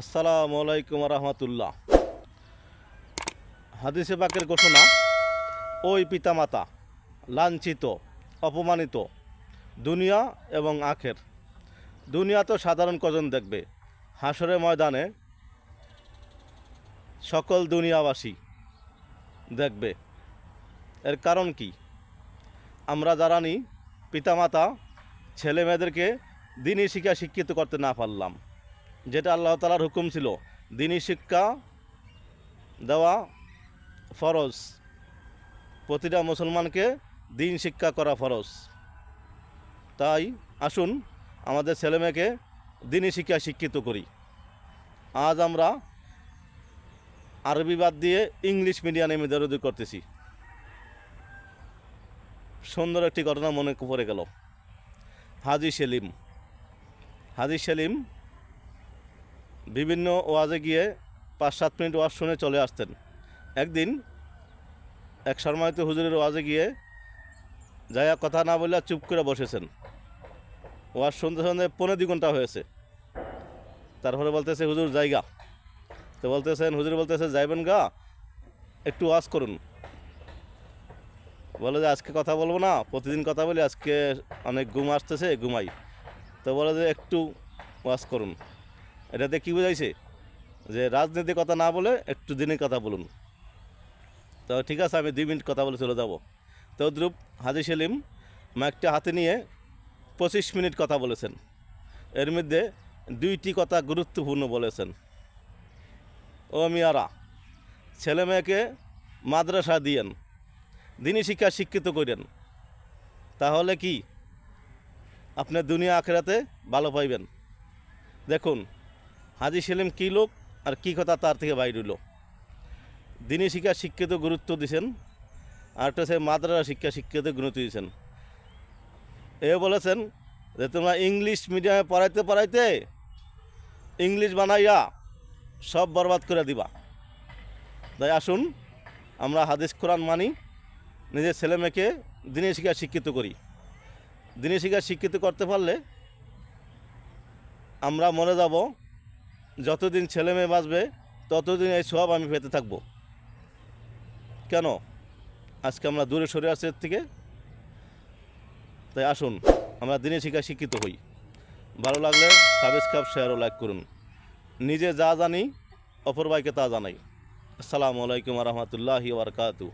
আসসালামু আলাইকুম রহমতুল্লাহ। হাদিসে বাকের ঘোষণা, ওই পিতামাতা লাঞ্ছিত, অপমানিত, দুনিয়া এবং আখের। দুনিয়া তো সাধারণ কজন দেখবে? হাসরের ময়দানে সকল দুনিয়াবাসী দেখবে। এর কারণ কি? আমরা জানি পিতামাতা ছেলে মেয়েদেরকে দিনই শিক্ষা শিক্ষিত করতে না পারলাম। যেটা আল্লাহ তালার হুকুম ছিল, দিনই শিক্ষা দেওয়া ফরজ। প্রতিটা মুসলমানকে দিন শিক্ষা করা ফরজ। তাই আসুন, আমাদের ছেলেমেয়েকে দিনই শিক্ষা শিক্ষিত করি। আজ আমরা আরবি বাদ দিয়ে ইংলিশ মিডিয়ামে মেদারুদি করতেছি। সুন্দর একটি ঘটনা মনে পড়ে গেল। হাজি সেলিম। হাজি সেলিম বিভিন্ন ওয়াজে গিয়ে পাঁচ সাত মিনিট ওয়াজ শুনে চলে আসতেন। একদিন এক শর্মায়িত হুজুরের ওয়াজে গিয়ে যাইয়া কথা না বলে চুপ করে বসেছেন। ওয়াজ শুনতে শুনতে পনেরো দুই ঘণ্টা হয়েছে। তারপরে বলতেছে, হুজুর জায়গা তো বলতেছেন, হুজুর বলতেছে, যাইবেন গা? একটু ওয়াজ করুন। বলে যে, আজকে কথা বলব না, প্রতিদিন কথা বলি, আজকে অনেক ঘুম আসতেছে, ঘুমাই। তো বলে যে, একটু ওয়াজ করুন। এটাতে কী বোঝাইছে? যে রাজনীতির কথা না বলে একটু দিনের কথা বলুন। তো ঠিক আছে, আমি দুই মিনিট কথা বলে চলে যাব। তো দ্রুপ হাজি সেলিম মাইকটা হাতে নিয়ে পঁচিশ মিনিট কথা বলেছেন। এর মধ্যে দুইটি কথা গুরুত্বপূর্ণ বলেছেন। ও মিয়ারা, ছেলে মেয়েকে মাদ্রাসা দিয়েন দিনই শিক্ষা শিক্ষিত করেন, তাহলে কি আপনি দুনিয়া আখেরাতে ভালো পাইবেন? দেখুন হাজি সেলিম কী লোক আর কী কথা তার থেকে বাইর হইল দিনী শিক্ষা শিক্ষিত গুরুত্ব দিছেন, আর একটা হচ্ছে মাদ্রাসা শিক্ষা শিক্ষিত গুরুত্ব দিয়েছেন এ বলেছেন যে তোমরা ইংলিশ মিডিয়ামে পড়াইতে পড়াইতে ইংলিশ বানাইয়া সব বরবাদ করে দিবা। তাই আসুন, আমরা হাদিস কোরআন মানি, নিজের ছেলে মেয়েকে দিনী শিক্ষা শিক্ষিত করি। দিনে শিক্ষা শিক্ষিত করতে পারলে আমরা মরে যাব যতদিন ছেলে মেয়ে বাঁচবে, ততদিন এই সব আমি পেতে থাকব। কেন? আজকে আমরা দূরে সরে আসছি এর থেকে। তাই আসুন, আমরা দিনে শিক্ষায় শিক্ষিত হই। ভালো লাগলে সাবস্ক্রাইব শেয়ার ও লাইক করুন। নিজে যা জানি, অপর ভাইকে তা জানাই। আসসালামু আলাইকুম রহমতুল্লাহি বারকাতু